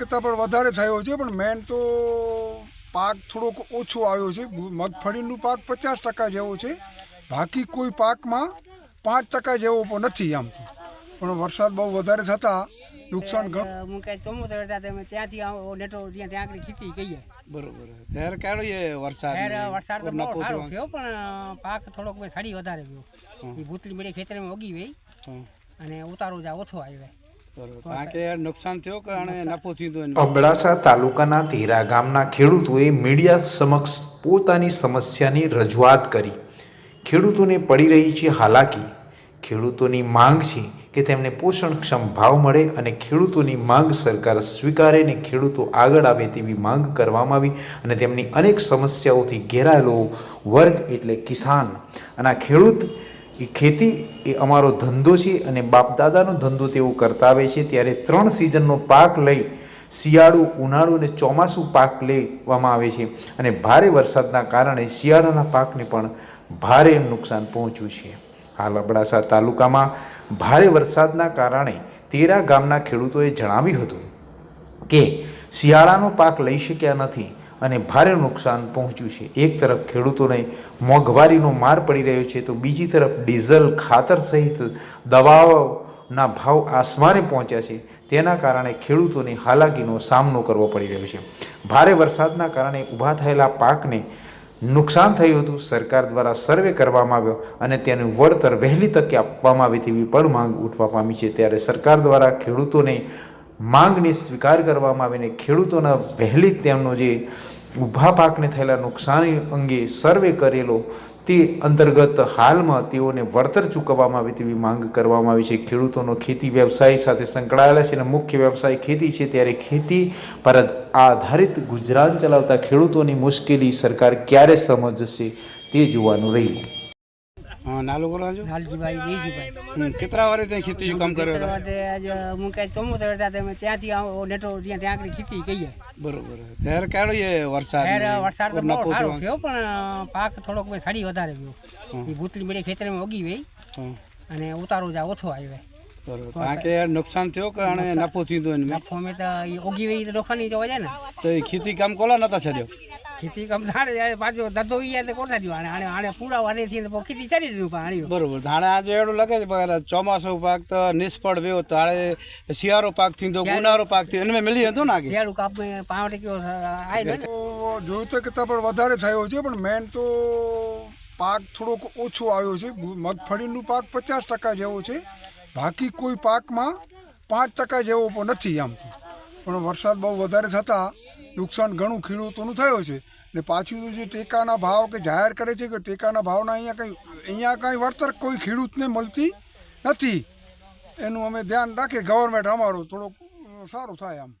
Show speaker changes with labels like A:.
A: કરતાં પણ વધારે થયો છે પણ મેન તો પાક થોડોક ઓછો આવ્યો છે. મગફળીનું પાક પચાસ ટકા જેવો છે. બાકી કોઈ પાકમાં પાંચ ટકા જેવો પણ નથી આમ તો. પણ વરસાદ બહુ વધારે થતાં નુકસાન
B: હું કઈ ચોમાસું હતા તમે ત્યાંથી આવો નેટો ત્યાં ત્યાં આગળ ખેતી કહીએ.
C: બરોબર. ઘેર કાઢીએ વરસાદ
B: ખેર વરસાદ તો બહુ સારો થયો પણ પાક થોડોક મેં સાડી વધારે ગયો. એ ભૂતલી મળી ખેતરમાં ઉગી ગઈ અને ઉતારો જ્યાં ઓછો આવ્યો.
C: કારણ કે નુકસાન થયો કે નફો થયો
D: અબડાસા તાલુકાના તેરા ગામના ખેડૂતોએ મીડિયા સમક્ષ પોતાની સમસ્યાની રજૂઆત કરી. ખેડૂતોને પડી રહી છે હાલાકી. ખેડૂતોની માંગ છે કે તેમને પોષણક્ષમ ભાવ મળે અને ખેડૂતોની માંગ સરકાર સ્વીકારે ને ખેડૂતો આગળ આવે તેવી માંગ કરવામાં આવી અને તેમની અનેક સમસ્યાઓથી ઘેરાયેલો વર્ગ એટલે કિસાન. અને આ ખેડૂત એ ખેતી એ અમારો ધંધો છે અને બાપદાદાનો ધંધો તેઓ કરતા આવે છે. ત્યારે ત્રણ સિઝનનો પાક લઈ શિયાળુ, ઉનાળુ અને ચોમાસું પાક લેવામાં આવે છે. અને ભારે વરસાદના કારણે શિયાળાના પાકને પણ ભારે નુકસાન પહોંચ્યું છે. હાલ અબડાસા તાલુકામાં ભારે વરસાદના કારણે તેરા ગામના ખેડૂતોએ જણાવ્યું હતું કે શિયાળાનો પાક લઈ શક્યા નથી. અને ભારે નુકસાન પહોંચ્યું છે. એક તરફ ખેડૂતોને મોંઘવારીનો માર પડી રહ્યો છે તો બીજી તરફ ડીઝલ ખાતર સહિત દવાઓના ભાવ આસમાને પહોંચ્યા છે. તેના કારણે ખેડૂતોને હાલાકીનો સામનો કરવો પડી રહ્યો છે. ભારે વરસાદના કારણે ઊભા થયેલા પાકને નુકસાન થયું હતું. સરકાર દ્વારા સર્વે કરવામાં આવ્યો અને તેનું વળતર વહેલી તકે આપવામાં આવે તેવી પણ માંગ ઉઠવા પામી છે. ત્યારે સરકાર દ્વારા ખેડૂતોને માંગને સ્વીકાર કરવામાં આવીને ખેડૂતોના વહેલી તેમનો જે ઊભા પાકને થયેલા નુકસાન અંગે સર્વે કરેલો તે અંતર્ગત હાલમાં તેઓને વળતર ચૂકવવામાં આવે તેવી માંગ કરવામાં આવી છે. ખેડૂતોનો ખેતી વ્યવસાય સાથે સંકળાયેલા છે અને મુખ્ય વ્યવસાય ખેતી છે. ત્યારે ખેતી પર આધારિત ગુજરાન ચલાવતા ખેડૂતોની મુશ્કેલી સરકાર ક્યારે સમજશે તે જોવાનું રહ્યું.
C: હા નાલું કરો છો
B: લાલજીભાઈ દેજીભાઈ
C: કેટલા વારે ત્યાં ખેતી કામ કર્યો હતો?
B: હું કઈ ચોમાસું હતા તમે ત્યાંથી આવો નેટો ત્યાં ત્યાં આગળ ખેતી કહીએ
C: બરોબર. ત્યારે કેળો એ વરસાદ
B: ખેર વરસાદ તો બહુ સારો
C: થયો?
B: પણ પાક થોડોક ભાઈ સારી વધારે ગયો. એ ભૂતલી ખેતરમાં ઉગી ગઈ. અને ઉતારો જા ઓછો આવ્યો.
C: કારણ નુકસાન થયો કે આને નફો થયો?
B: નફો મેં તો ઓગી ગઈ તો ડોખાની જોવા જાય ને.
C: તો એ ખેતી કામ કોલા નતા છડ્યો?
B: ખેતી કમ સાડે જાય પાછો ધંધો ઈ યાદ કોણ થયું આને આણે આને પૂરા વારે થી તો ખેતી ચાલી રહ્યું પાણી આણી.
C: બરોબર ધાણા આજે એડું લાગે છે પણ ચોમાસું પાક તો નિષ્ફળ ગયો તો હાણે શિયાળો પાક તો ઉનાળો પાકથી એને મળી હતો ને
B: શિયાળું કાપ પાવડે કયો આય
A: જોયું તો કરતાં પણ વધારે થયો છે પણ મેન તો પાક થોડોક ઓછો આવ્યો છે. મગફળીનું પાક પચાસ ટકા જેવો છે. બાકી કોઈ પાકમાં પાંચ ટકા જેવો પણ નથી આમ પણ વરસાદ બહુ વધારે થતાં નુકસાન ઘણું ખેડૂતોનું થયો છે. ને પાછું તો જે ટેકાના ભાવ કે જાહેર કરે છે કે ટેકાના ભાવના અહીંયા કંઈ, અહીંયા કાંઈ વળતર કોઈ ખેડૂતને મળતી નથી. એનું અમે ધ્યાન રાખીએ. ગવર્મેન્ટ અમારું થોડુંક સારું થાય આમ.